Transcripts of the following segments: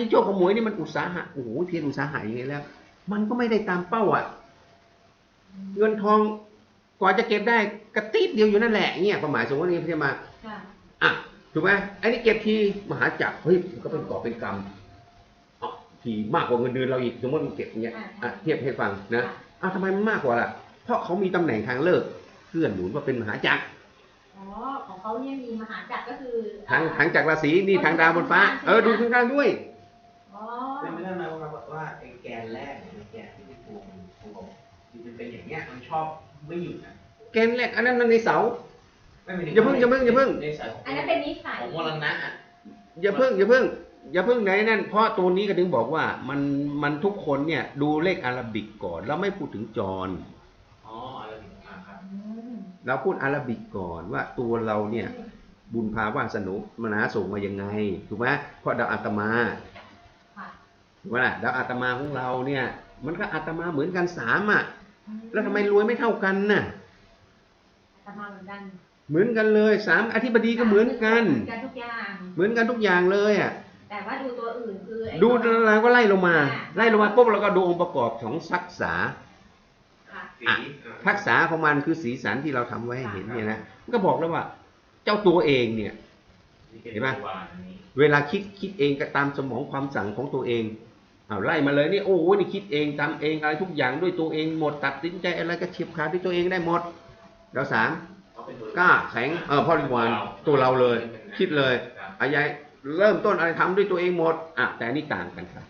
ที่โชคขโมยนี่มันอุตสาหะโอ้โหเพียรอุตสาหะยังไงแล้ว มันก็ไม่ได้ตามเป้าอะเงินทองกว่าจะเก็บได้กระติดเดียวอยู่นั่นแหละเนี่ยความหมายสมมติว่านี่พี่จะมาค่ะอะถูกไหมไอ้นี่เก็บทีมหาจักรเฮ้ยมันก็เป็นกอบเป็นกรรมอ๋อทีมากกว่าเงินเดือนเราอีกสมมติมันเก็บอย่างเงี้ยอะเทียบให้ฟังนะอะทำไมมันมากกว่าล่ะ เพราะเขามีตำแหน่งทางเลิกเกื้อหนุนว่าเป็นมหาจักรอ๋อของเขาเนี่ยมีมหาจักรก็คือทางทางจักรราศีนี่ทางดาวบนฟ้า เออดูทางกลางด้วยอ๋อ เป็นไม่ได้หมายความว่าว่าไอ้แกนแรกเนี่ยไอ้แกนที่เป็นตัวมันตัวผมมันเป็นอย่างเงี้ยมันชอบไม่หยุดนะแกนแรกอันนั้นมันในเสา ไม่เป็นอย่าเพิ่งอย่าเพิ่งอย่าเพิ่ง ในสายของอันนั้นเป็นนิสัยของมรณะอะอย่าเพิ่งอย่าเพิ่งอย่าเพิ่งไหนนั่นเพราะตัวนี้ก็ถึงบอกว่ามันมันทุกคนเนี่ยดูเลขอาราบิกก่อนแล้วไม่พูดถึงจรอ๋ออะไรถึงอ่าครับอืมเราพูดอาราบิกก่อนว่าตัวเราเนี่ยบุญพาวาสนุมนาส่งมายังไงถูกไหมเพราะดาวอาตมาค่ะ ถูกไหมล่ะดาวอาตมาของเราเนี่ย มันก็อาตมาเหมือนกันสามอะแล้วทำไมรวยไม่เท่ากันน่ะอาตมาเหมือนกัน เหมือนกันเลยสามอธิบดีก็เหมือนกัน เหมือนกันทุกอย่างเหมือนกันทุกอย่างเลยอะแต่ว่าดูตัวอื่นคือไอ้ดูตัวเราก็ไล่ลงมาอ่าไล่ลงมาปุ๊บเราก็ดูองค์ประกอบของศักษาค่ะสีอะอ่าทักษะของมันคือสีสันที่เราทำไว้ให้เห็นเนี่ยนะมันก็บอกแล้วว่า เจ้าตัวเองเนี่ยเห็นไหมวานอันนี้เวลาคิดคิดเองก็ตามสมองความสั่งของตัวเอง เอาไล่มาเลยนี่โอ้โหนี่คิดเองทำเองอะไรทุกอย่างด้วยตัวเองหมดตัดสินใจอะไรก็เฉียบขาดด้วยตัวเองได้หมดเดาสามกล้าแข็งเออพ่อริวารตัวเราเลย คิดเลยอายายเริ่มต้นอะไรทำด้วยตัวเองหมดอะแต่นนี่ต่างกันครับ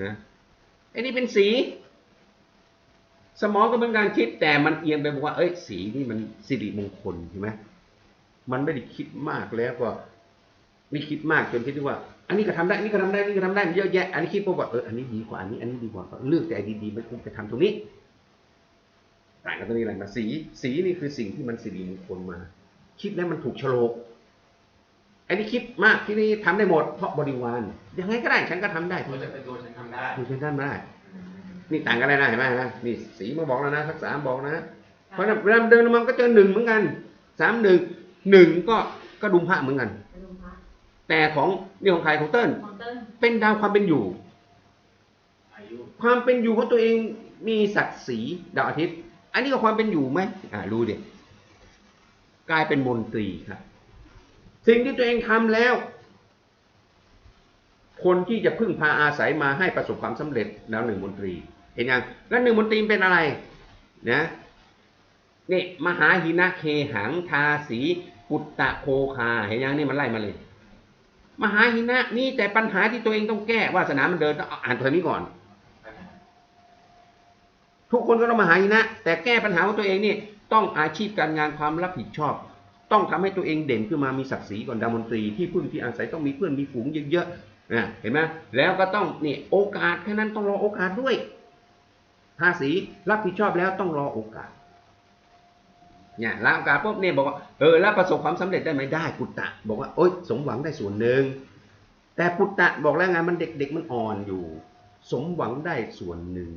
นะไอ้นี่เป็นสี สมองก็เป็นการคิดแต่มันเอียงไปบอกว่า เอ้ยสีนี่มันสิริมงคลใช่ไหมมันไม่ได้คิดมากแล้วก็ไม่คิดมากจนคิดว่า อันนี้ก็ทำได้อันนี้ก็ทำได้อันนี้ก็ทำได้มันเยอะแยะอันนี้คิดปุ๊บว่าเอออันนี้ดีกว่าอันนี้อันนี้ดีกว่าก็เลือกแต่ไอ้ดีๆมันคงไปทำตรงนี้ต่างกันตรงนี้แหละมาสีสีนี่คือสิ่งที่มันสิริมงคลมา คิดแล้วมันถูกโฉลกไอ้นี่คิดมากที่นี่ทำได้หมดเพราะบริวารยังไงก็ได้ฉันก็ทำได้ตัวจะเป็นตัวฉันทำได้ถูกฉันทำได้นี่ต่างกันเลยนะเห็นไหมฮะนี่สีมาบอกแล้วนะทักษะบอกนะเพราะฉะนั้นเวลาเดินมันก็เจอหนึ่งเหมือนกันสามหนึ่งหนึ่งก็ก็ดุมพระเหมือนกันไปดูพระ แต่ของนี่ของใครของเติ้ลของเติ้ลเป็นดาวความเป็นอยู่ อายุความเป็นอยู่ของตัวเองมีศักดิ์ศรีดาวอาทิตย์ อันนี้ก็ความเป็นอยู่ไหมอ่ารู้ดิกลายเป็นมนตรีครับ สิ่งที่ตัวเองทำแล้ว คนที่จะพึ่งพาอาศัยมาให้ประสบความสำเร็จแล้วหนึ่งมนตรี เห็นยังแล้วหนึ่งมนตรีเป็นอะไรนะนี่มหาหินะเคหังทาสีปุตตะโคคา เห็นยังนี่มันไล่มาเลย มหาหินะนี่แต่ปัญหาที่ตัวเองต้องแก้วาสนามันเดินต้องอ่านตัวนี้ก่อน ทุกคนก็ต้องมหาหินะ แต่แก้ปัญหาของตัวเองนี่ต้องอาชีพการงานความรับผิดชอบ ต้องทำให้ตัวเองเด่นขึ้นมามีศักดิ์ศรีก่อนดามนตรีที่พึ่งที่อาศัยต้องมีเพื่อนมีฝูงเยอะๆนะเห็นไหมแล้วก็ต้องนี่โอกาสแค่นั้นต้องรอโอกาสด้วยภาษีรับผิดชอบแล้วต้องรอโอกาส เนี่ยรับโอกาสปุ๊บเนี่ยบอกว่าเออแล้วประสบความสำเร็จได้ไหมได้ปุตตะ บอกว่าโอ๊ยสมหวังได้ส่วนหนึ่งแต่ปุตตะบอกแล้วไงมันเด็กๆมันอ่อนอยู่ สมหวังได้ส่วนหนึ่ง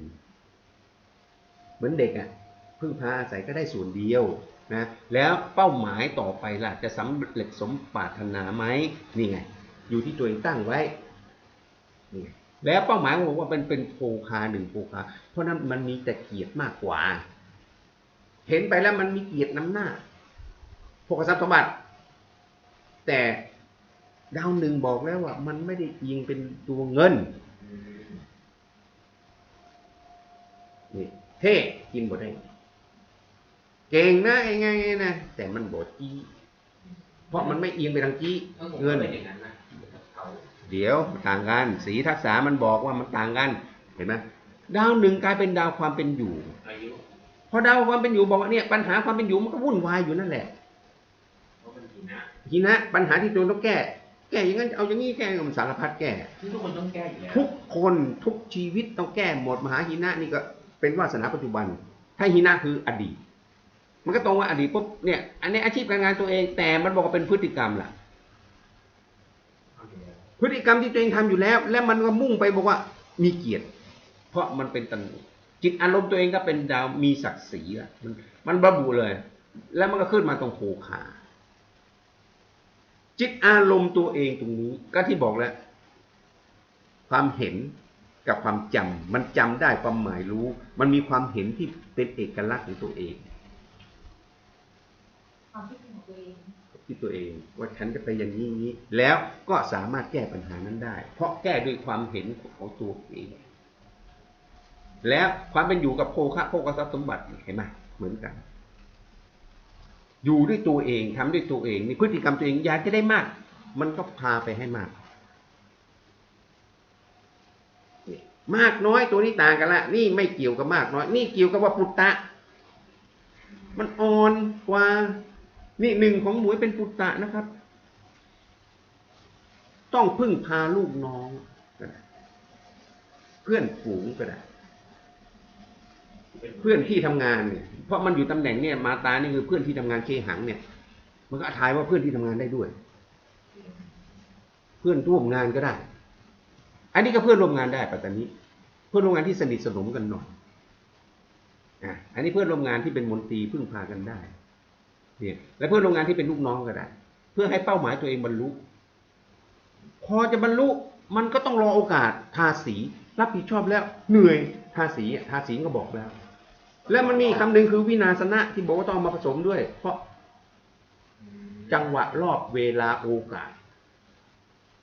เหมือนเด็กอะพึ่งพาอาศัยก็ได้ส่วนเดียวนะแล้วเป้าหมายต่อไปล่ะจะสำเร็จสมปรารถนาไหมนี่ไง อยู่ที่ตัวเองตั้งไว้นี่ไงแล้วเป้าหมายของผมว่าเป็นเป็นโภคาหนึ่งโภคา เพราะนั้นมันมีแต่เกียรติมากกว่า เห็นไปแล้วมันมีเกียรตินำหน้าโภคทรัพย์สมบัติ แต่ดาวหนึ่งบอกแล้วว่า มันไม่ได้อิงเป็นตัวเงินนี่เท่กินบ่ได้เก่งนะไอ้ไงนะแต่มันบ่จี้เพราะมันไม่เอียงไปทางจี้เงินเป็นอย่างนั้นนะเขาเดี๋ยวต่างกันสีทักษะมันบอกว่ามันต่างกันเห็นไหมดาวหนึ่งกลายเป็นดาวความเป็นอยู่อายุ พอดาวความเป็นอยู่บอกว่าเนี่ยปัญหาความเป็นอยู่มันก็วุ่นวายอยู่นั่นแหละเขาเป็นหินะทีนะปัญหาที่ตัวต้องแก้ แก้อย่างนั้นเอาอย่างนี้แก้มันสารพัดแก้ที่ทุกคนต้องแก้อยู่แล้วทุกคนทุกชีวิตต้องแก้หมดมหาหินะนี่ก็เป็นวาสนาปัจจุบัน ถ้าหินะคืออดีต มันก็ตรงว่าอดีตปุ๊บเนี่ย อันนี้อาชีพการงานตัวเองแต่มันบอกว่าเป็นพฤติกรรมล่ะเอาอยู่แล้วพฤติกรรมที่ตัวเองทำอยู่แล้ว และมันก็มุ่งไปบอกว่ามีเกียรติ เพราะมันเป็นตัน จิตอารมณ์ตัวเองก็เป็นดาวมีศักดิ์ศรีอะมันมันระบุเลย แล้วมันก็ขึ้นมาตรงโคขาจิตอารมณ์ตัวเองตรงนี้ ก็ที่บอกแล้ว ความเห็นกับความจำมันจำได้ความหมายรู้ มันมีความเห็นที่เป็นเอกลักษณ์ของตัวเองความคิดของตัวเองที่ตัวเองว่าฉันจะไปอย่างนี้อย่างนี้ แล้วก็สามารถแก้ปัญหานั้นได้ เพราะแก้ด้วยความเห็นของตัวเอง แล้วความเป็นอยู่กับโภคะโภคทรัพย์สมบัติเห็นไหมเหมือนกัน อยู่ด้วยตัวเองทำด้วยตัวเองนี่พฤติกรรมตัวเองอยากจะได้มาก มันก็พาไปให้มาก มากน้อยตัวนี้ต่างกันละนี่ไม่เกี่ยวกับมากน้อย นี่เกี่ยวกับว่าปุตตะ มันอ่อนกว่า นี่หนึ่งของหมวยเป็นปุตตะนะครับ ต้องพึ่งพาลูกน้องก็ได้เพื่อนฝูงก็ได้ เพื่อนที่ทำงานเนี่ยเพราะมันอยู่ตำแหน่งเนี่ยมาตานี่คือเพื่อนที่ทำงานเคหังเนี่ย มันก็ทายว่าเพื่อนที่ทำงานได้ด้วย เพื่อนร่วมงานก็ได้ อันนี้ก็เพื่อนร่วมงานได้ปัตตานีเพื่อนร่วมงานที่สนิทสนมกันหน่อยอะอันนี้เพื่อนร่วมงานที่เป็นมนตรีพึ่งพากันได้เนี่ยและเพื่อนร่วมงานที่เป็นลูกน้องก็ได้ เพื่อให้เป้าหมายตัวเองบรรลุพอจะบรรลุมันก็ต้องรอโอกาสทาสี รับผิดชอบแล้วเหนื่อยทาสีทาสีก็บอกแล้ว แล้วมันมีคำหนึ่งคือวินาสนะที่บอกว่าต้องมาผสมด้วย เพราะจังหวะรอบเวลาโอกาส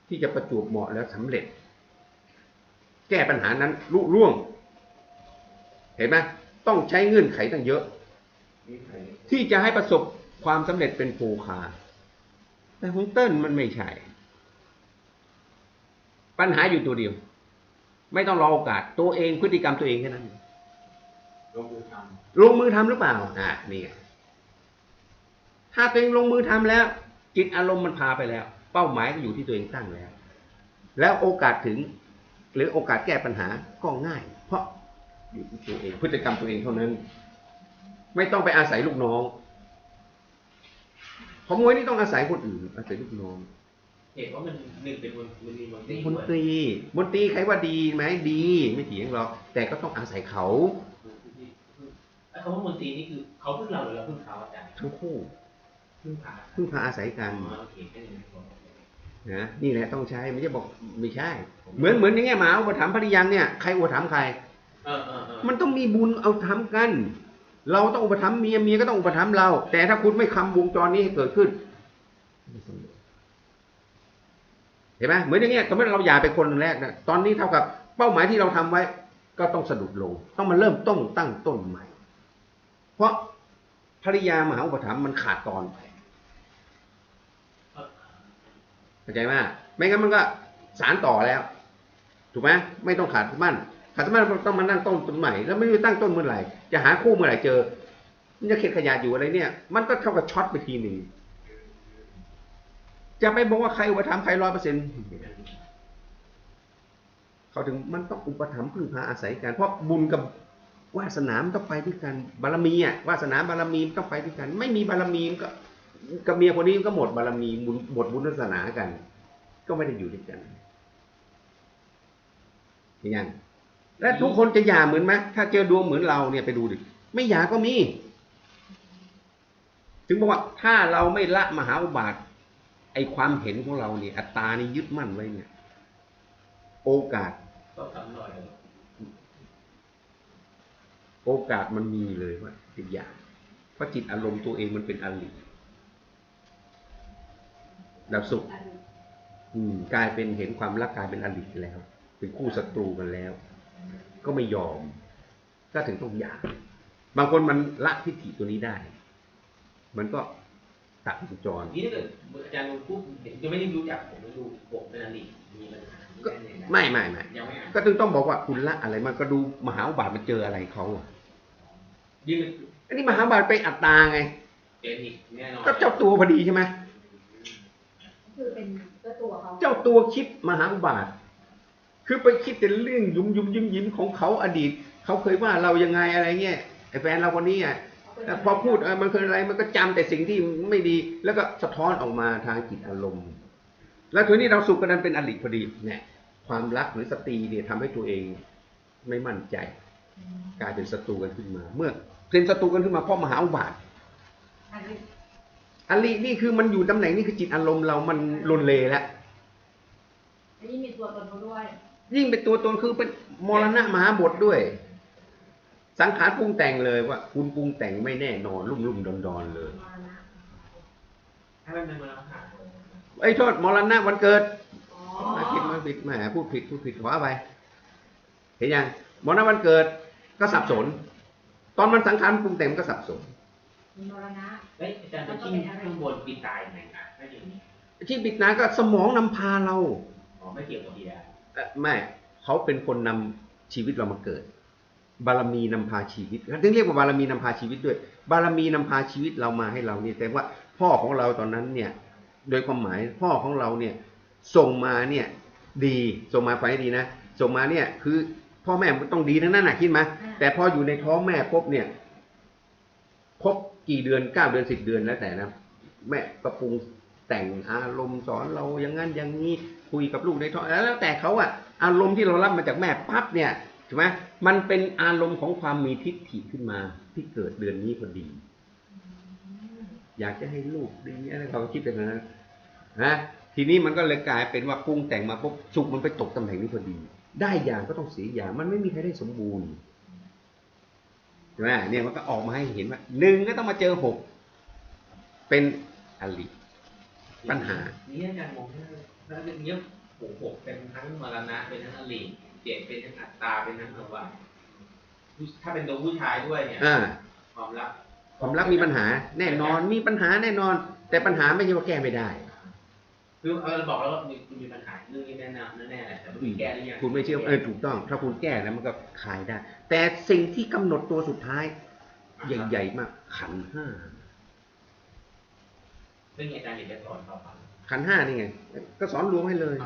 ที่จะประจวบเหมาะแล้วสำเร็จ แก้ปัญหานั้นลุล่วง เห็นไหมต้องใช้เงื่อนไขตั้งเยอะ ที่จะให้ประสบความสำเร็จเป็นโภคา แต่ของเติ้ลมันไม่ใช่ ปัญหาอยู่ตัวเดียว ไม่ต้องรอโอกาสตัวเองพฤติกรรมตัวเองแค่นั้น ลงมือทลงมือทำหรือเปล่าอ่านี่ไงถ้าตัวเองลงมือทำแล้ว จิตอารมณ์มันพาไปแล้ว เป้าหมายก็อยู่ที่ตัวเองตั้งแล้ว แล้วโอกาสถึง หรือโอกาสแก้ปัญหาก็ง่าย เพราะอยู่ที่ตัวเองพฤติกรรมตัวเองเท่านั้น ไม่ต้องไปอาศัยลูกน้องของมวยนี่ต้องอาศัยคนอื่น อาศัยลูกน้องำเห็นว่ามันหนึ่งเป็นมนมันมีมนตรีมนตรีมนตรีใครว่าดีไหมดี ไม่เถียงหรอกแต่ก็ต้องอาศัยเขาไอ้ คำว่ามนตรีนี่คือเขาพึ่งเราหรือเราพึ่งเขาอาจารย์ทั้งคู่พึ่งพาพึ่งพาอาศัยกันอ๋อโอเคแค่นี้ผมนะนี่แหละต้องใช้ไม่ใช่บอกไม่ใช่ เหมือนเหมือนอย่างเงี้ยหมาอุปถัมภ์ภริยังเนี่ยใครอุปถัมภ์ใครเออเออเออมันต้องมีบุญเอาทำกัน เราต้องอุปถัมภ์เมียเมียก็ต้องอุปถัมภ์เรา แต่ถ้าคุณไม่คำวงจรนี้ให้เกิดขึ้นเห็นไหมเหมือนอย่างเงี้ยสมมติเราหย่าไปคนแรกนะตอนนี้เท่ากับเป้าหมายที่เราทำไว้ ก็ต้องสะดุดลงต้องมาเริ่มต้นตั้งต้นใหม่เพ ราะภริยามหาอุปถัมภ์มันขาดตอนไปเข้าใจไหมไม่งั้นมันก็สารต่อแล้ว ถูกไหมไม่ต้องขาดมั่นขาดมั่นมันต้องมานั่งต้นต้นใหม่แล้วไม่รู้ตั้งต้นเมื่อไหร่จะหาคู่เมื่อไหร่เจอมันจะเข็ดขยาดอยู่อะไรเนี่ย มันก็เท่ากับช็อตไปทีหนึ่งจะไปบอกว่าใครอุปถัมภ์ใครร้อยเปอร์เซ็นต์เขาถึงมันต้องอุปถัมภ์พึ่งพาอาศัยกันเพราะบุญกับ วาสนามต้องไปด้วยกัน บารมีอะวาสนามบารมีต้องไปด้วยกัน ไม่มีบารมีก็กับเมียคนนี้ก็หมดบารมีหมดบุญวาสนากัน ก็ไม่ได้อยู่ด้วยกันยังและทุกคนจะหย่าเหมือนไหมถ้าเจอดวงเหมือนเราเนี่ยไปดูดิไม่หย่าก็มี ถึงบอกว่าถ้าเราไม่ละมหาอุบาทไอความเห็นของเราเนี่ยอัตตานี่ยึดมั่นไว้เนี่ย โอกาสต้องทำหน่อย โอกาสมันมีเลยว่าเป็นอย่าง เพราะจิตอารมณ์ตัวเองมันเป็นอริดับสุขอืมกลายเป็นเห็นความรักกลายเป็นอริแล้ว เป็นคู่ศัตรูกันแล้ว ก็ไม่ยอม ก็ถึงต้องหย่าบางคนมันละทิฏฐิตัวนี้ได้ มันก็ ตัดวงจร นี่ถ้าเกิดอาจารย์พูดยังไม่ได้รู้จักผมไม่รู้ผมเป็นอดีตมีปัญหาก็ไม่ไม่ไม่ยังไม่อ่านก็ถึงต้องบอกว่าคุณละอะไรมันก็ดูมหาอุบาทมันเจออะไรเขาอะยืนอันนี้มหาอุบาทไปอัตตาไงเป็นอีกแน่นอนก็เจ้าตัวพอดีใช่ไหมคือเป็นเจ้าตัวเขาเจ้าตัวคิดมหาอุบาท คือไปคิดแต่เรื่องยุมยุมยิ้มยิ้มของเขาอดีตเขาเคยว่าเรายังไงอะไรเงี้ยไอ้แฟนเราคนนี้อะแต่ พอพูดเออมันเคยอะไรมันก็จำแต่สิ่งที่ไม่ดี แล้วก็สะท้อนออกมาทางจิตอารมณ์ แล้วทีนี้เราสุขกันนั้นเป็นอริพอดีเนี่ยความรักหรือสตรีเนี่ยทำให้ตัวเองไม่มั่นใจ กลายเป็นศัตรูกันขึ้นมา เมื่อเป็นศัตรูกันขึ้นมาเพราะมหาอุบาทอันนี้อรินี่คือมันอยู่ตำแหน่งนี่คือจิตอารมณ์เรามันลนเลแล้วอันนี้มีตัวตนเขาด้วยมยิ่งเป็นตัวตนคือเป็นมรณะมหาบทด้วย สังขารปรุงแต่งเลยว่า คุณปรุงแต่งไม่แน่นอนรุ่มรุ่มดอนดอนๆเลยมานะให้มันเป็นมรณะไอ้ยโทษมรณะวันเกิดอ๋อมาผิดมาผิดแหมพูดผิดพูดผิดขออภัยเห็นยังมรณะวันเกิดก็สับสน ตอนมันสังขารปรุงแต่งมันก็สับสนมีมรณะเฮ้ยอาจารย์จะทิ้งข้างบนปีตายยังไงอะไม่อย่างนี้ที่ปิดนาก็สมองนำพาเราอ๋อไม่เกี่ยวกับเบียร์เอ่อไม่เขาเป็นคนนำชีวิตเรามาเกิด บารมีนำพาชีวิตถึงเรียกว่าบารมีนำพาชีวิตด้วย บารมีนำพาชีวิตเรามาให้เราเนี่ยแต่ว่าพ่อของเราตอนนั้นเนี่ย โดยความหมายพ่อของเราเนี่ยส่งมาเนี่ยดีส่งมาไปดีนะส่งมาเนี่ยคือพ่อแม่ต้องดีทั้งนั้นนะคิดมาแต่พออยู่ในท้องแม่ปุ๊บเนี่ยครบกี่เดือนเก้าเดือนสิบเดือนแล้วแต่นะแม่ก็ปรุงแต่งอารมณ์สอนเราอย่างนั้นอย่างนี้คุยกับลูกในท้องแล้วแต่เขาอะอารมณ์ที่เรารับมาจากแม่ปั๊บเนี่ยถูกไหม มันเป็นอารมณ์ของความมีทิฏฐิขึ้นมา ที่เกิดเดือนนี้พอดี อยากจะให้ลูกดีอะไรเขาก็คิดแบบนั้นนะทีนี้มันก็เลยกลายเป็นว่าปรุงแต่งมาปุ๊บสุกมันไปตกตำแหน่งนี้พอดี ได้อย่างก็ต้องเสียอย่าง มันไม่มีใครได้สมบูรณ์ใช่ไหมเนี่ยมันก็ออกมาให้เห็นว่าหนึ่งก็ต้องมาเจอหกเป็นอลิปัญหานี่อาจารย์มองว่าถ้าเป็นเนี้ยหกหกเป็นทั้งมรณะเป็นทั้งอลี เจ็ดเป็นทั้งอัตตาเป็นทั้งภาวะถ้าเป็นตัวผู้ชายด้วยเนี่ยอ่าความรักความรักมีปัญหา แน่นอนมีปัญหาแน่นอน แต่ปัญหาไม่ใช่ว่าแก้ไม่ได้ คือเออบอกแล้วว่ามีคุณมีปัญหาเรื่องนี้แน่นอนแน่ๆแหละแต่ไม่มีแก้หรือยังคุณไม่เชื่อเออถูกต้อง ถ้าคุณแก้แล้วมันก็คลายได้ แต่สิ่งที่กำหนดตัวสุดท้ายใหญ่ๆมากขันธ์ห้าซึ่งอาจารย์อยากจะสอนต่อไปขันธ์ห้านี่ไง ก็สอนรวมให้เลย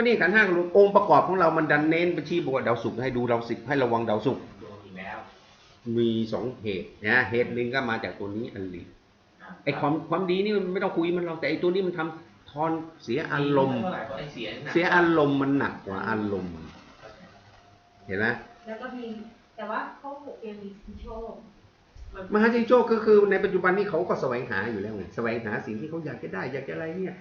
ก็นี่ขันธ์ห้าก็รวมองค์ประกอบของเรามันดันเน้นไปชี้บอกว่าดาวศุกร์ให้ดูดาวสิบให้ระวังดาวศุกร์โดนอีกแล้ว มีสองเหตุนะเหตุหนึ่งก็มาจากตัวนี้อันลีไอ้ความความดีนี่มันไม่ต้องคุยมันหรอกแต่ไอ้ตัวนี้มันทำทอนเสียอารมณ์เท่าไหร่เพราะไอ้เสียนี่หนักเสียอารมณ์มันหนักกว่าอารมณ์ เห็นไหมแล้วก็มีแต่ว่าข้อหกยังมีสิโชคมหาชิงโชคก็คือในปัจจุบันนี้เขาก็แสวงหาอยู่แล้วไงแสวงหาสิ่งที่เขาอยากจะได้อยากจะอะไรเนี่ย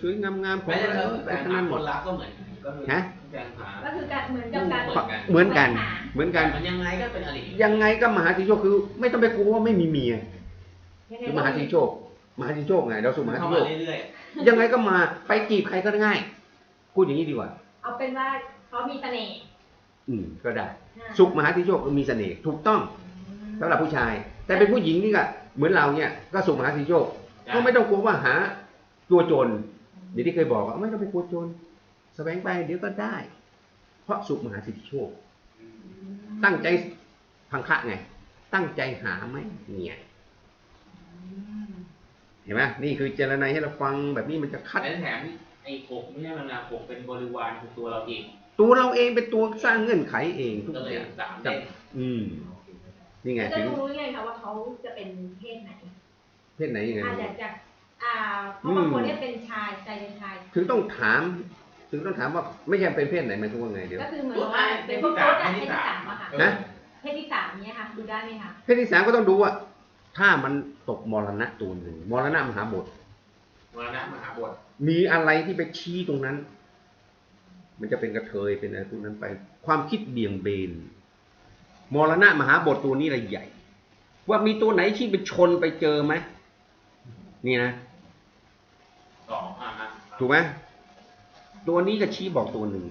สวยๆงามๆของไม่อะไรใช่ไปแต่ทั้งหานั้นหคมด นรักก็เหมือนก็คือฮะ การหา ก็คือการเหมือนกับการเหมือนกัน เหมือนกัน มันยังไงก็เป็นอริยังไงก็มหาชิงโชคคือ ไม่ต้องไปกลัวว่าไม่มีเมียยังไงคือมก็หาชิงโชค มหาชิงโชคไงดาวสุกร์มหาเข้าชิงโชมาคเรื่อยยังไงก็มาไปจีบใครก็ได้ง่ายพูดอย่างนี้ดีกว่า เอาเป็นว่าเขามีเสน่ห์อืมก็ได้ อ่าสุขมหาชิงโชคมีเสน่ห์ถูกต้องสำหรับผู้ชาย แต่เป็นผู้หญิงนี่ก็เหมือนเราเนี่ยก็สุขมหาชิงโชคๆก็ไม่ต้องกลัวว่าหาตัวโจร อย่างที่เคยบอกว่าไม่ต้องไปกลัวโจรแสวงไปเดี๋ยวก็ได้ เพราะสุขมหาสิทธิโชค ตั้งใจพังคะไง ตั้งใจหาไหมเนี่ยเห็นไหมนี่คือเจรนายให้เราฟังแบบนี้มันจะคัดและแถมไอ้หกไม่ใช่มันนะหกเป็นบริวารของตัวเราเอง ตัวเราเองเป็นตัวสร้างเงื่อนไขเองทุกก็เลยอย่างสามเด้งอืมนี่ไงจะถึงรู้ยังไงคะว่าเขาจะเป็นเพศไหน เพศไหนยังไงอาจจะจาก อ่าเพราะบางคนเนี่ยเป็นชายใจเป็นชาย ถึงต้องถาม ถึงต้องถามว่าไม่ใช่เป็นเพศไหนหมายถึงว่าไงเดี๋ยว ก็คือเหมือนกับว่าเป็นพวกโค้ชอะเพศที่สามอะค่ะนะ เพศที่สามเนี่ยค่ะดูได้ไหมคะเพศที่สามก็ต้องดูว่า ถ้ามันตกมรณะตัวหนึ่งมรณะมหาบท มรณะมหาบทมีอะไรที่ไปชี้ตรงนั้น มันจะเป็นกระเทยเป็นอะไรพวกนั้นไป ความคิดเบี่ยงเบน มรณะมหาบทตัวนี้อะไรใหญ่ ว่ามีตัวไหนที่ไปชนไปเจอไหมนี่นะสองอะอะ ถูกไหมตัวนี้ก็ชี้บอกตัวหนึ่ง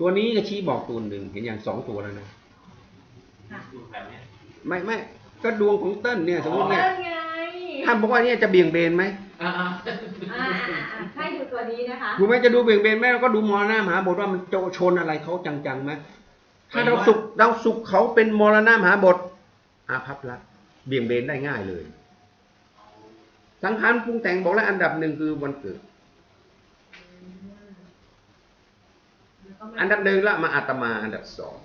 ตัวนี้ก็ชี้บอกตัวหนึ่ง เห็นอย่างสองตัวแล้วนะดูแบบเนี้ยไม่ไม่ก็ดวงของเติ้ลเนี่ยสมมติเนี่ยเออไงท่านบอกว่าเนี่ยจะเบี่ยงเบนไหมอ่าอ่าอ่าอ่าอ่าให้ดูตัวนี้นะคะถูกไหมจะดูเบี่ยงเบนไหมเราก็ดูมรณะมหาบทว่ามันจะชนอะไรเขาจังๆไหมถ้าเราสุขเราสุขเขาเป็นมรณะมหาบทอาภัพรักษ์เบี่ยงเบนได้ง่ายเลย สังขารปรุงแต่งบอกแล้วอันดับหนึ่งคือวันเกิด อันดับหนึ่งแล้วมาอาตมาอันดับสอง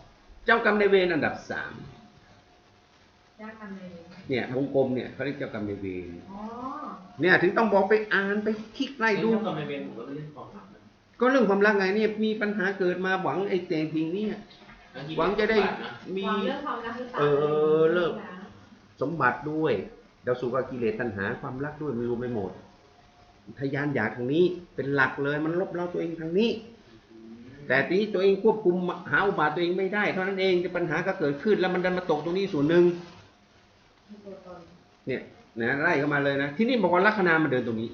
เจ้ากรรมในายเวรอันดับสามยากกันเลยเนี่ยวงกลมเนี่ยเขาเรียกเจ้ากรรมในายเวรอ๋อเนี่ย ถึงต้องบอกไปอ่านไปคลิกไล่ไอ้ดูดูก็ไม่เป็นผมก็เรื่องความรักนะก็เรื่องความรักไงเนี่ยมีปัญหาเกิดมาหวังไอ้แต่ทิ้งเนี่ยหวังจะได้มีวางเรื่องความรักหรือเปล่าเออเลิกสมบัติด้วยดาวสุกกิเลสตัณหาความรักด้วยมันรวมไปหมด ทยานอยากทางนี้เป็นหลักเลยมันลบเราตัวเองทางนี้อืมแต่ทีนี้ตัวเองควบคุมหาอุบาทตัวเองไม่ได้เท่านั้นเองปัญหาก็เกิดขึ้น แล้วมันดันมาตกตรงนี้ส่วนหนึ่งตัวตนเนี่ยนะไล่เข้ามาเลยนะ ที่นี่บอกว่าลัคนามาเดินตรงนี้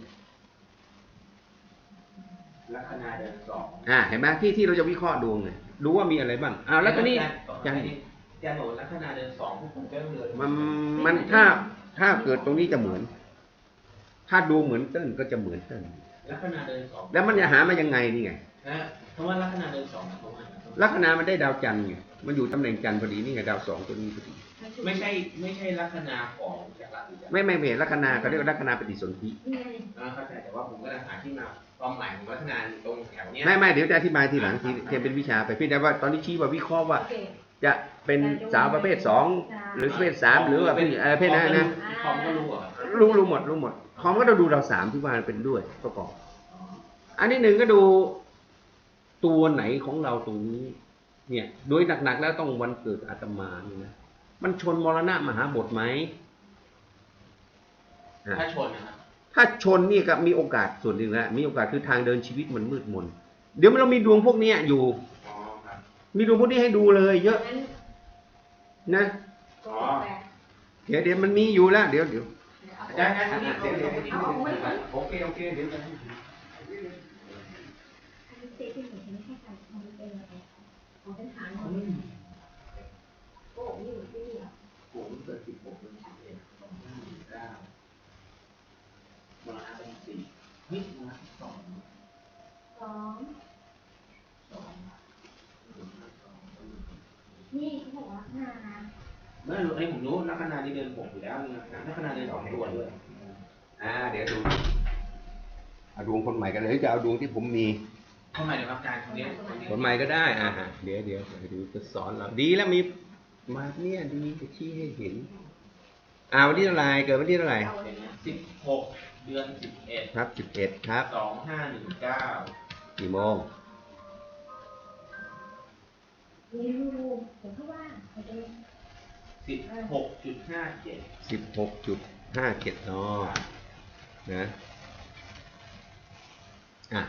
ลัคนาเดินสองอ่าเห็นไหมที่ที่เราจะวิเคราะห์ดวงไงดูว่ามีอะไรบ้างอ่าแล้วตอนนี้อาจารย์อาจารย์บอกว่าลัคนาเดินสองพวกผมก็ต้องเดินมันมันถ้าถ้าเกิดตรงนี้จะเหมือน ถ้าดูเหมือนเต้นก็จะเหมือนเต้นลัคนาเดินสองแล้วมันจะหามายังไงนี่ไงนะคำว่าลัคนาเดินสองหมายความว่าลัคนามันได้ดาวจันทร์ไงมันอยู่ตำแหน่งจันทร์พอดีนี่ไงดาวสองตัวนี้พอดีไม่ใช่ไม่ใช่ลัคนาของจากราศีจักรไม่ไม่ไม่ลัคนาเขาเรียกว่าลัคนาปฏิสนธินี่ไงอ่าเข้าใจแต่ว่าผมก็จะหาที่มาความหมายของลัคนาตรงแถวเนี้ยไม่ไม่เดี๋ยวจะอธิบายทีหลังทีเทียนเป็นวิชาไปพี่แต่ว่าตอนนี้ชี้ว่าวิเคราะห์ว่าโอเคจะเป็นสาวประเภทสองหรือประเภทสามหรือว่าเป็นเออเพศนั้นนะคอมก็รู้เหรอะ รู้รู้หมดรู้หมดคอมก็ต้องดูดาวสามที่ว่าเป็นด้วยประกอบ อันที่หนึ่งก็ดูตัวไหนของเราตรงนี้ เนี่ยโดยหนักๆแล้วต้องวันเกิดอาตมานี่นะมันชนมรณะมหาบทไหมอะถ้าชนนะครับถ้าชนนี่ก็มีโอกาสส่วนหนึ่งแล้วมีโอกาสคือทางเดินชีวิตมันมืดมน เดี๋ยวเรามีดวงพวกเนี้ยอยู่อ๋อครับมีดวงพวกนี้ให้ดูเลยเยอะงั้นนะตัวแปดเดี๋ยวเดี๋ยวมันมีอยู่แล้ว เดี๋ยวเดี๋ยวอาจาร ย์อาจารย์อะนี่เดี๋ยวเดี๋ยวเอาเอาไว้ก่อนโอเคโอเคเดี๋ยวจะอันนี้เจ๊ที่หนูไม่ให้มาเป็นสี่นี่มเกิดสิบหกเดือนสิบเอ็ดสองห้าหนึ่งเก้ามาเป็นสี่เฮ้ยมาสองสองสอง นี่เขาบอกว่าหน้านะ ไม่รู้ไอ้ผมรู้ลัคนานี่เดินหกอยู่แล้วนะลัคนาเดินสองตัวเลยอ่า เดี๋ยวดูเอาดวงคนใหม่กันเลยหรือจะเอาดวงที่ผมมีเข้ามาเดี๋ยวครับอาจารย์คนนี้คนนี้คนใหม่ก็ได้อ่าเดี๋ยวเดี๋ยวเดี๋ยวดูจะสอนเราดีแล้วมีมาเนี่ยดีจะชี้ให้เห็นอ่าวันที่เท่าไหร่เกิดวันที่เท่าไหร่เอาเลยนะสิบหกเดือนสิบเอ็ดครับสิบเอ็ดครับสองห้าหนึ่งเก้ากี่โมงนี่รูปผมก็ว่าเขาจะ สิบหกจุดห้าเจ็ดสิบหกจุดห้าเจ็ดนอนะอะ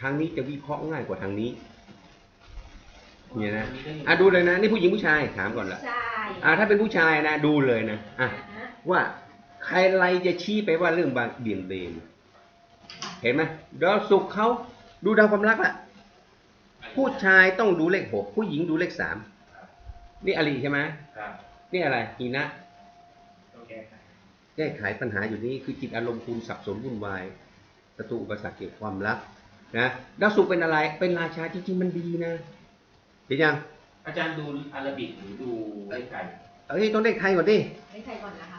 ทางนี้จะวิเคราะห์ง่ายกว่าทางนี้เนี่ยนะอะดูเลยนะนี่ผู้หญิงผู้ชายถามก่อนละใช่อะถ้าเป็นผู้ชายนะดูเลยนะอะฮะว่าใครไรจะชี้ไปว่าเรื่องบางเบี่ยงเบนเห็นไหมดาวศุกร์เขาดูดาวความรักล่ะ ผู้ชายต้องดูเลขหกผู้หญิงดูเลขสาม นี่อริใช่ไหมครับนี่อะไรฮีนะต้องแก้ไขแก้ไขปัญหาอยู่นี่คือจิตอารมณ์คุณสับสนวุ่นวายประตูอุปสรรคเกี่ยวกับความรักนะดาวศุกร์เป็นอะไรเป็นราชาจริงๆมันดีนะเห็นยัง อาจารย์ดูอาราบิกหรือดูเลขไทยเอ้ยต้องเลขไทยก่อนดิไม่ใช่ก่อนนะคะ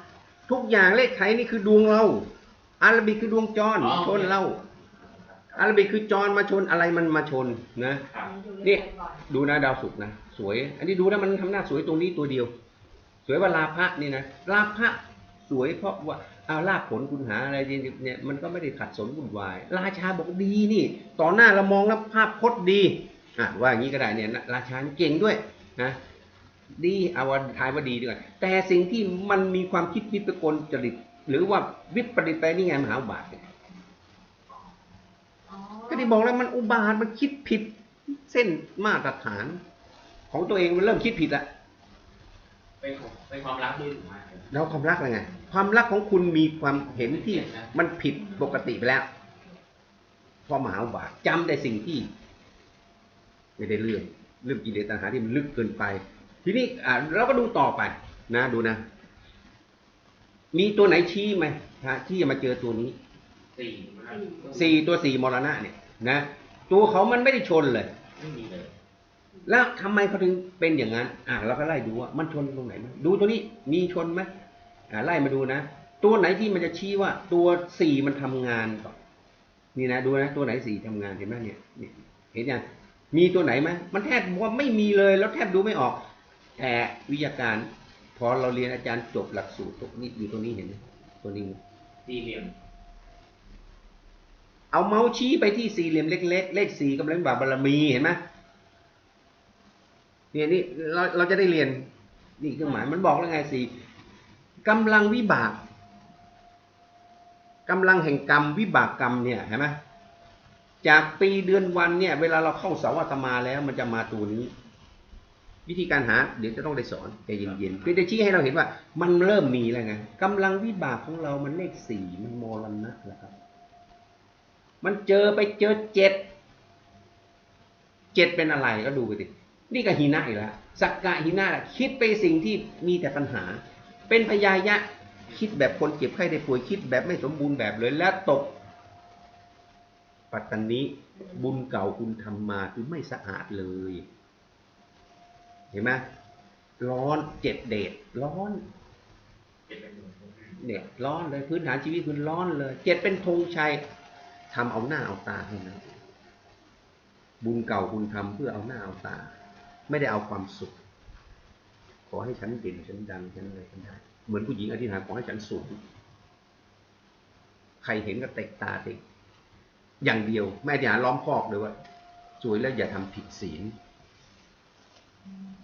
ทุกอย่างเลขไทยนี่คือดวงเราอาราบิกคือดวงจรชนเรา อาราบิกคือจรมาชนอะไรมันมาชนนะครับดูนี่เลขก่อนดูนะดาวศุกร์นะสวย อันนี้ดูแล้วมันทำหน้าสวยตรงนี้ตัวเดียว สวยว่าลาภะนี่นะลาภะสวยเพราะว่าเอาลาภผลคุณหาอะไรเนี่ยมันก็ไม่ได้ขัดสนวุ่นวาย ราชาบอกดีนี่ ต่อหน้าเรามองแล้วภาพพจน์ดีอะว่าอย่างนี้ก็ได้เนี่ยนะราชาเก่งด้วยนะดีเอาวันทายว่าดีดีกว่าแต่สิ่งที่มันมีความคิดวิปกลจริต หรือว่าวิปริตไปนี่ไงมหาอุบาทเนี่ยอ๋อก็ ที่บอกแล้วมันอุบาทมันคิดผิดเส้นมาตรฐาน ของตัวเองมันเริ่มคิดผิดละเป็นของเป็นความรักด้วยถูกไหมแล้วความรักอะไรไง ความรักของคุณมีความเห็นที่มันผิดปกติไปแล้วเพราะมหาอุบาทจำแต่สิ่งที่ ไม่ได้เรื่องเรื่องกิเลสตัณหาที่มันลึกเกินไป ทีนี้อ่าเราก็ดูต่อไป นะดูนะมีตัวไหนชี้ไหมฮะที่จะมาเจอตัวนี้สี่นะครับสี่ตัวสี่มรณะเนี่ย นะตัวเขามันไม่ได้ชนเลย ไม่มีเลย แล้วทำไมเขาถึงเป็นอย่างนั้น อะเราก็ไล่ดูว่ามันชนตรงไหนมั้ยดูตัวนี้มีชนไหมอ่าไล่มาดูนะ ตัวไหนที่มันจะชี้ว่า ตัวสี่มันทำงานก่อนนี่นะดูนะตัวไหนสี่ทำงานเห็นไหมเนี่ยนี่เห็นยังมีตัวไหนไหมมันแทบบอกว่าไม่มีเลยแล้วแทบดูไม่ออก แต่วิทยาการ พอเราเรียนอาจารย์จบหลักสูตรตรงนี้อยู่ตรงนี้เห็นไหมตัวนี้สี่เหลี่ยม เอาเมาส์ชี้ไปที่สี่เหลี่ยมเล็กๆ เลขสี่กำลังบาบารมีเห็นไหมเนี่ยนี่เราเราจะได้เรียนนี่เครื่องหมายมันบอกแล้วไงสี่กำลังวิบากกำลังแห่งกรรมวิบากกรรมเนี่ยเห็นไหมจากปีเดือนวันเนี่ย เวลาเราเข้าสาอาตมาแล้วมันจะมาตัวนี้ วิธีการหา เดี๋ยวจะต้องได้สอนใจเย็นๆเพื่อจะชี้ให้เราเห็นว่า มันเริ่มมีแล้วไงกำลังวิบากของเรามันเลขสี่มันมรณะแล้วครับ มันเจอไปเจอเจ็ดเจ็ดเป็นอะไรก็ดูไปดินี่ก็หินะอีกแล้วสักกะหินะแหละคิดไปสิ่งที่มีแต่ปัญหา เป็นพยายะคิดแบบคนเจ็บไข้ได้ป่วยคิดแบบไม่สมบูรณ์แบบเลยแล้วตก ปัตตานีบุญเก่าคุณทำมาคือไม่สะอาดเลย เห็นไหมร้อนเจ็ดเดชร้อนเก็บเป็นหนึ่งเนี่ยร้อนเลยพื้นฐานชีวิตคุณร้อนเลย เจ็ดเป็นธงชัย ทำเอาหน้าเอาตาให้นะบุญเก่าคุณทำเพื่อเอาหน้าเอาตา ไม่ได้เอาความสุข ขอให้ฉันเด่นฉันดังฉันอะไรกันได้เหมือนผู้หญิงอธิษฐานขอให้ฉันสูงใครเห็นก็เตะตาเตะอย่างเดียวไม่อธิษฐานล้อมคอกเลยว่าสวยแล้วอย่าทำผิดศีล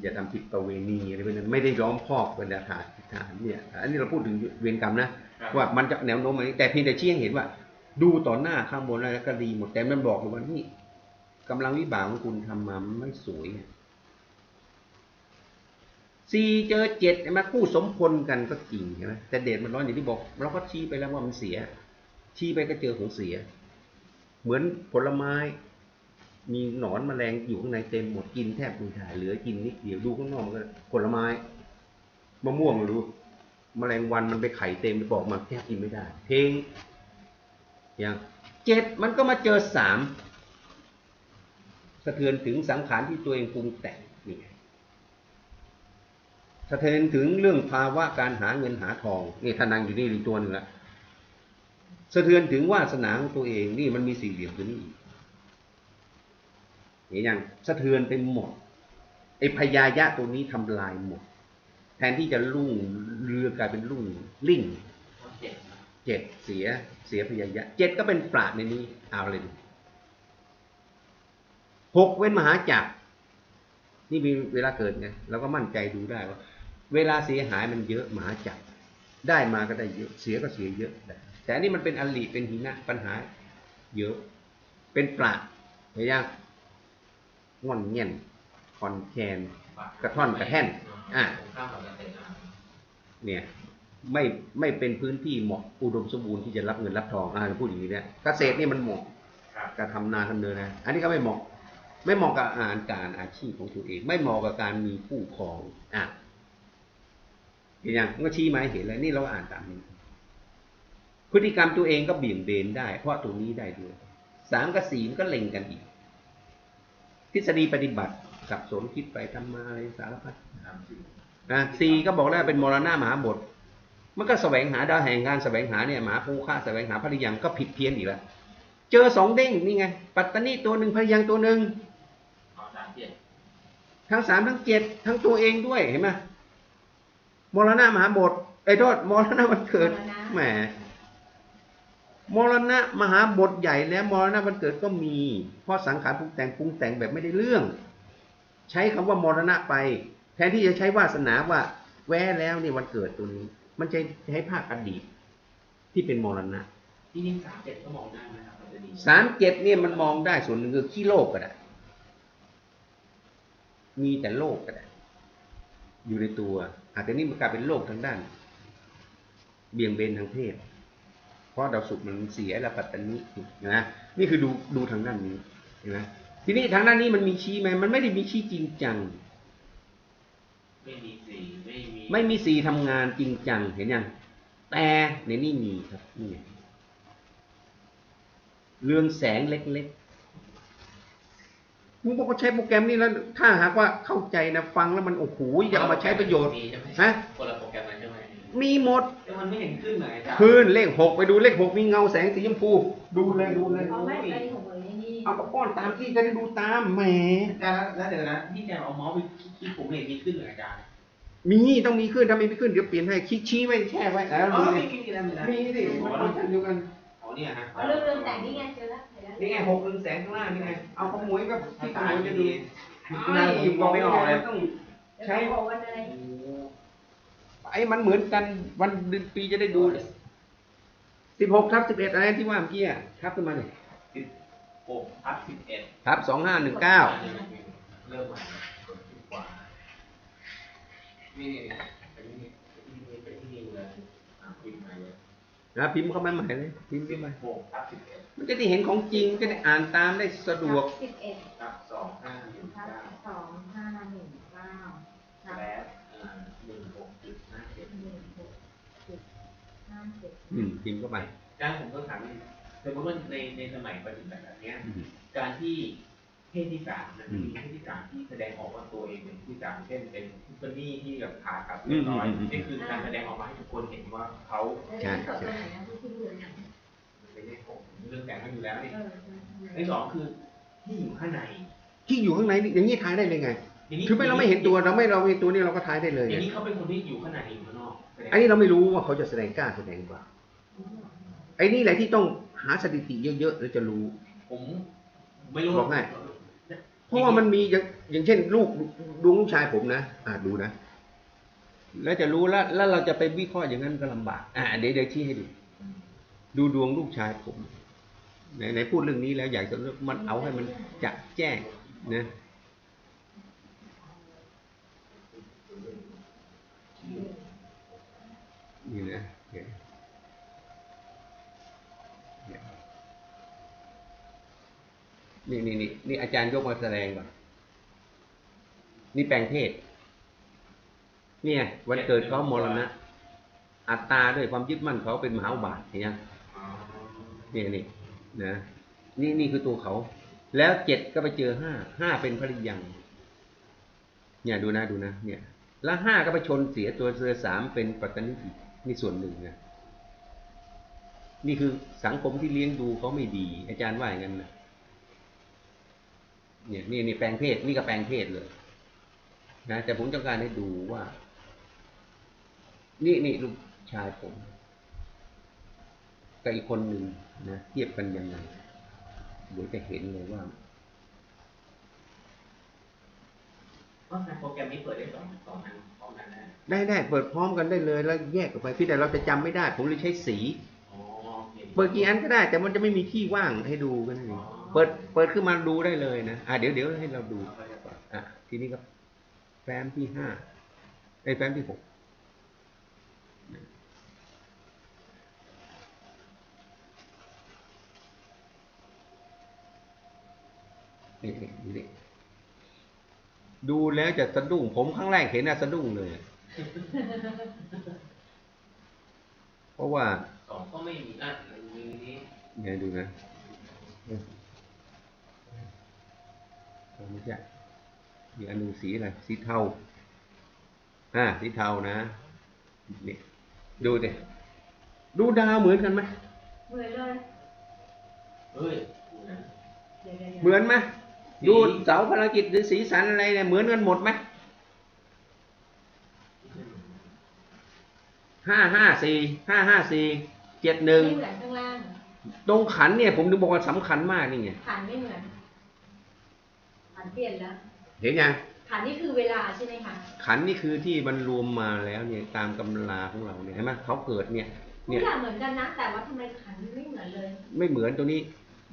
อย่าทำผิดประเวณีอะไรแบบนั้นไม่ได้ล้อมคอกเป็นอาถรรพ์ฐานเนี่ย อันนี้เราพูดถึงเวรกรรมนะว่ามันจะแนวโน้มอะไรแต่เพียงแต่ชี้ให้เห็นว่า ดูต่อหน้าข้างบนแล้วก็ดีหมดแต่มันบอกเลยว่านี่กำลังวิบากของคุณทำมามันไม่สวยสี่เจอเจ็ดเห็นไหมาคู่สมพลกันก็จริงใช่ไหมแต่เดชมันร้อนอย่างที่บอก เราก็ชี้ไปแล้วว่ามันเสีย ชี้ไปก็เจอของเสีย เหมือนผลไม้ มีหนอนแมลงอยู่ข้างในเต็มหมดกินแทบไม่ได้เหลือกินนิดเดียวดูข้างนอกมันก็ผลไม้มะม่วงรู้แมลงวันมันไปไข่เต็มไปบอกมันแทบกินไม่ได้ เพลง อย่างเจ็ดมันก็มาเจอสามสะเทือนถึงสังขารที่ตัวเองปรุงแต่งนี่ไงสะเทือนถึงเรื่องภาวะการหาเงินหาทองนี่ทานังอยู่นี่อีกตัวหนึ่งละสะเทือนถึงวาสนาของตัวเองนี่มันมีสี่เหลี่ยมตัวนี้อีกเห็นยังสะเทือนไปหมดไอ้พยายะตัวนี้ทำลายหมด แทนที่จะลุ่งเรือกลายเป็นลุ่งลิ่งเจ็บนะเจ็ดเสีย เสียพยายะเจ็ดก็เป็นปราดในนี้เอาเลยดิหกเว้นมหาจักรนี่มีเวลาเกิดไงเราก็มั่นใจดูได้ว่า เวลาเสียหายมันเยอะมหาจักรได้มาก็ได้เยอะเสียก็เสียเยอะแต่นนี้มันเป็นอลีเป็นหินะปัญหา เยอะ เป็นปราดเห็นยังง่อนเงียนคอนแคนกระท่อนกระแท่นอะเนี่ย ไม่ไม่เป็นพื้นที่เหมาะอุดมสมบูรณ์ที่จะรับเงินรับทองอ่าพูดอย่างนี้เนี่ยเกษตรนี่มันเหมาะครับกับทำนาทำเนินนะอันนี้ก็ไม่เหมาะ ไม่เหมาะกับอาการอาชีพของตัวเอง ไม่เหมาะกับการมีผู้ครองอะเห็นยังมันก็ชี้มาให้เห็นแล้วนี่เราอ่านตามนี้พฤติกรรมตัวเองก็เบี่ยงเบนได้ เพราะตัวนี้ได้ด้วยสามกับสี่มันก็เล็งกันอีก ทฤษฎีปฏิบัติสับสนคิดไปทำมาอะไรสารพัดครับนะสี่ก็บอกแล้วเป็นมรณะมหาบท มันก็แสวงหาดาวแห่งการแสวงหาเนี่ยมหาภูค่าแสวงหาพระยังก็ผิดเพี้ยนอีกแล้วเจอสองเด้งนี่ไง ปัตตานีตัวหนึ่งพยังตัวหนึ่งเอาสามเจ็ดทั้งสามทั้งเจ็ดทั้งตัวเองด้วยเห็นไหมมรณะมหาบทไอ้ยโทษมรณะวันเกิดแหมมรณะมหาบทใหญ่แล้วมรณะวันเกิดก็มี เพราะสังขารปรุงแต่งปรุงแต่งแบบไม่ได้เรื่อง ใช้คำว่ามรณะไป แทนที่จะใช้วาสนาว่า แว้แล้วนี่วันเกิดตัวนี้ มันจะใช้ภาคอดีตที่เป็นมรณะที่นี่สามเจ็ดก็มองได้ไหมครับมันจะดีสามเจ็ดเนี่ยมันมองได้ส่วนหนึ่งคือขี้โลกก็ได้มีแต่โลกก็ได้อยู่ในตัวอาจจะนี่มันกลายเป็นโลกทางด้าน เบี่ยงเบนทางเพศเพราะดาวศุกร์มันเสียแล้วปัตตานีนะนี่คือดูดูทางด้านนี้เห็นไหมทีนี้ทางด้านนี้มันมีชี้ไหมมันไม่ได้มีชี้จริงจังไม่มีสีไม่มีไม่มีสีทำงานจริงจังเห็นยังแต่ในนี่มีครับนี่ไงเรืองแสงเล็กๆมึงบอกว่าใช้โปรแกรมนี้แล้ว ถ้าหากว่าเข้าใจนะฟังแล้วมันโอ้โหอยากเอามาใช้ประโยชน์มีใช่ไหมฮะคนละโปรแกรมนั้นใช่ไหมมีหมดแต่มันไม่เห็นขึ้นเลยอาจารย์คืนเลขหกไปดูเลขหกมีเงาแสงสีชมพู ดูเลยดูเลย เอาไม่ไปของมือนี่ เอากระป้อนตามที่จะได้ดูตามแหมแล้วแล้วเดี๋ยวนะที่แกเอาเมาส์ไปคลิกผมเห็นมีขึ้นเลยอาจารย์มีต้องมีขึ้นถ้าไม่มีขึ้นเดี๋ยวเปลี่ยนให้คลิกชี้ไว้แช่ไว้แล้วอ๋อดูไม่เลยมีมีแล้วมีแล้วมีสิมันฟังก์ชันเดียวกัน อ๋อเนี่ยฮะเอาเรื่องเรื่องแต่งนี่ไงเจอแล้วเห็นแล้วนี่ไงหกเรืองแสงข้างล่างนี่ไงเอาขโมยก็ที่ขโมยจะดูน่าผมมองไม่ออกเลยต้องใช้บอกวันอะไรไอ้มันเหมือนกันวันเดือนปีจะได้ดูสิบหกทับสิบเอ็ดอะไรที่ว่าเมื่อกี้อะทับขึ้นมาเนี่ย หกทับสิบเอ็ดทับสองห้าหนึ่งเก้าเริ่มใหม่กดที่ขวานี่ไปนี่ไปที่นี่ไปที่นี่เลยอะพิมพ์มาเลยนะพิมพ์เข้ามาใหม่เลยพิมพ์สิเข้าบมาหกทับสิบเอ็ดมันจะได้เห็นของจริงจะได้อ่านตามได้สะดวกสิบเอ็ดทับสองห้าหนึ่งทับเก้าสองห้าหนึ่งเก้าทับและอ่าหนึ่งหกจุดห้าเจ็ดหนึ่งหกเจ็ดห้าเจ็ดอืมพิมพ์เข้าไปด้านผมก็ถามนิดนึงส มมติว่าในในสมัยปัจจุบันแบบเนี้ยอืมการที่เพศที่สามนะอืมมีเพศที่สามที่แสดงออกว่าตัวเองเป็นเพศที่สามเช่น เป็นทิฟฟานี่ที่แบบขากลับเรียบร้อยอืมอืมอืมนี่คือการแสดงออกมาให้ทุกคนเห็นว่าเขาใช่แล้วจดตรงไหนนะที่ที่เรียนเนี่ยเป็นเลขหกเรื่องแต่งกันอยู่แล้วนี่เออใช่ใช่ไอ้สองคือที่อยู่ข้างในที่อยู่ข้างในนี่อย่างนี้ทายได้เลยไงอย่างนี้คือไม่เราไม่เห็นตัวเราไม่เราไม่เห็นตัวนี่เราก็ทายได้เลยอย่างไงนี้เขาเป็นคนที่อยู่ข้างในอยู่ข้างนอกแสดงอันนี้เราไม่รู้ว่าเขาจะแสดงกล้าแสดงเปล่าไอ้นี่แหละที่ต้อง หาสถิติเยอะๆแล้วจะรู้ ผมไม่รู้บอกง่ายเพราะว่ามันมีอย่างอย่างเช่น ลูกดวงลูกชายผมนะอ่าดูนะ แล้วจะรู้แล้วแล้วเราจะไปวิเคราะห์อย่างนั้นก็ลำบาก อ่าเดี๋ยวเดี๋ยวชี้ให้ดู ดูดวงลูกชายผมไหนไหนพูดเรื่องนี้แล้วอยากจะมันเอาให้มันจะแจ้งนะนี่นะเนี่ยเนี่ย นี่นี่นี่นี่อาจารย์ยกมาแสดงก่อนนี่แปลงเพศเนี่ย วันเกิดเขามรณะอัตตาด้วยความยึดมั่นเขาเป็นมหาอุบาทเห็นยังอ๋อนี่นี่นะนี่นี่คือตัวเขา แล้วเจ็ดก็ไปเจอห้าห้าเป็นภริยัง เนี่ยดูนะดูนะ เนี่ย แล้วห้าก็ไปชนเสียตัวเสือสามเป็นปัตตานิอีกนี่ส่วนหนึ่งนะนี่คือสังคมที่เลี้ยงดูเขาไม่ดี อาจารย์ว่าอย่างนั้นนะ เนี่ยนี่นี่แปลงเพศนี่ก็แปลงเพศเลยนะแต่ผมต้องการให้ดูว่า นี่นี่ลูกชายผมกับอีกคนหนึ่งนะเทียบกันยังไงเดี๋ยวจะเห็นเลยว่าเพราะโปรแกรมนี้เปิดได้สองสองอันพร้อมกันนะได้ได้เปิดพร้อมกันได้เลยแล้วแยกออกไปพี่แต่เราจะจำไม่ได้ ผมเลยใช้สีอ๋อโอเคเปิดกี่อันก็ได้ แต่มันจะไม่มีที่ว่างให้ดูกันเอง เปิดเปิดขึ้นมาดูได้เลยนะอะเดี๋ยวเดี๋ยวให้เราดูอะทีนี้ก็แฟ้มที่ห้าไอ้ยแฟ้มที่หกนี่นี่ดูดิดูแล้วจะสะดุ้งผมครั้งแรกเห็นน่ะสะดุ้งเลย เพราะว่าสองก็ไม่มีอะมีนี้เนี่ยดูนะเออเอา ไม่ใช่มีอันหนึงสีอะไรสีเทาอ่าสีเทานะนี่ดูดิดูดาวเหมือนกันไหมเหมือนเลยเฮ้ยเดี๋ยวเดี๋ยวเหมือนไหมดูเสาภารกิจหรือสีสันอะไรเนี่ยเหมือนกันหมดไหมห้าห้าสี่ห้าห้าสี่เจ็ดหนึ่งไม่เหมือนข้างล่างตรงขันเนี่ยผมถึงบอกว่าสำคัญมากนี่ไงขันไม่เหมือน ขันเปลี่ยนแล้ว เห็นยังขันนี่คือเวลาใช่ไหมคะขันนี่คือที่มันรวมมาแล้วเนี่ยตามกำลาของเราเนี่ยเห็นไหมเขาเกิดเนี่ยทุเนี่กยอย่างเหมือนกันนะแต่ว่าทำไมขันไม่เหมือนเลย ไม่เหมือนตัวนี้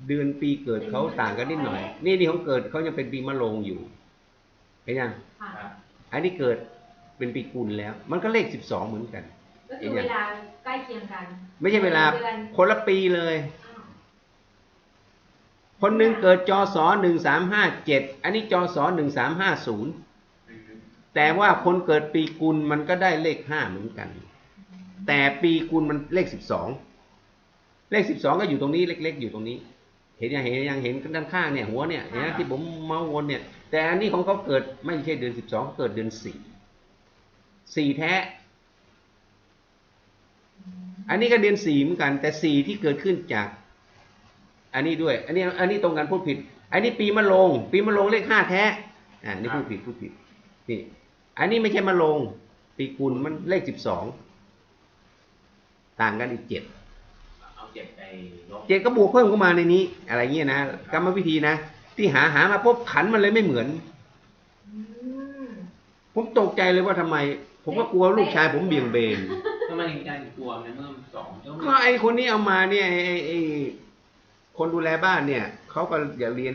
เดือนปีเกิดเขาต่างกันนิดหน่อย นี่นี่ของเกิดเขายังเป็นปีมะโรงอยู่เห็นยังค่ะครับอันนี้เกิดเป็นปีกุลแล้ว มันก็เลขสิบสองเหมือนกันก็คือเวลาใกล้เคียงกัน ไม่ใช่เวลาดือนคนละปีเลยอ้าว คนหนึ่งเกิดจศหนึ่งสามห้าเจ็ดอันนี้จศหนึ่งสามห้าศูนย์แต่ว่าคนเกิดปีกุลมันก็ได้เลขห้าเหมือนกัน แต่ปีกุลมันเลขสิบสองเลขสิบสองก็อยู่ตรงนี้เล็ก ๆ อยู่ตรงนี้ เห็นยังเห็นยังเห็นด้านข้างเนี่ยหัวเนี่ยเห็นที่ผมเมาวนเนี่ย แต่อันนี้ของเขาเกิดไม่ใช่เดือนสิบสองเกิดเดือนสี่สี่แท้ อันนี้ก็เดือนสี่เหมือนกัน แต่สี่ที่เกิดขึ้นจาก อันนี้ด้วย อันนี้ อันนี้ตรงกันพูดผิด อันนี้ปีมะโรงปีมะโรงเลขห้าแท้ อ่า นี่พูดผิดพูดผิด นี่ อันนี้ไม่ใช่มะโรงปีกุลมันเลขสิบสอง ต่างกันอีกเจ็ดเอาเจ็บไปลบเจ็ดก็บวกเพิ่มเข้ามาในนี้ อะไรเงี้ยนะ กรรมวิธีนะ ที่หาหามาปุ๊บขันมันเลยไม่เหมือนอืมผมตกใจเลยว่าทำไม ผมก็กลัวลูกชาย ผมเบี่ยงเบนทำไมถึงการกลัวในเมื่อสองเจ้าก็ไอคนนี้เอามาเนี่ยไอไอ้ไอ้ คนดูแลบ้านเนี่ยเขาก็อย่าเรียน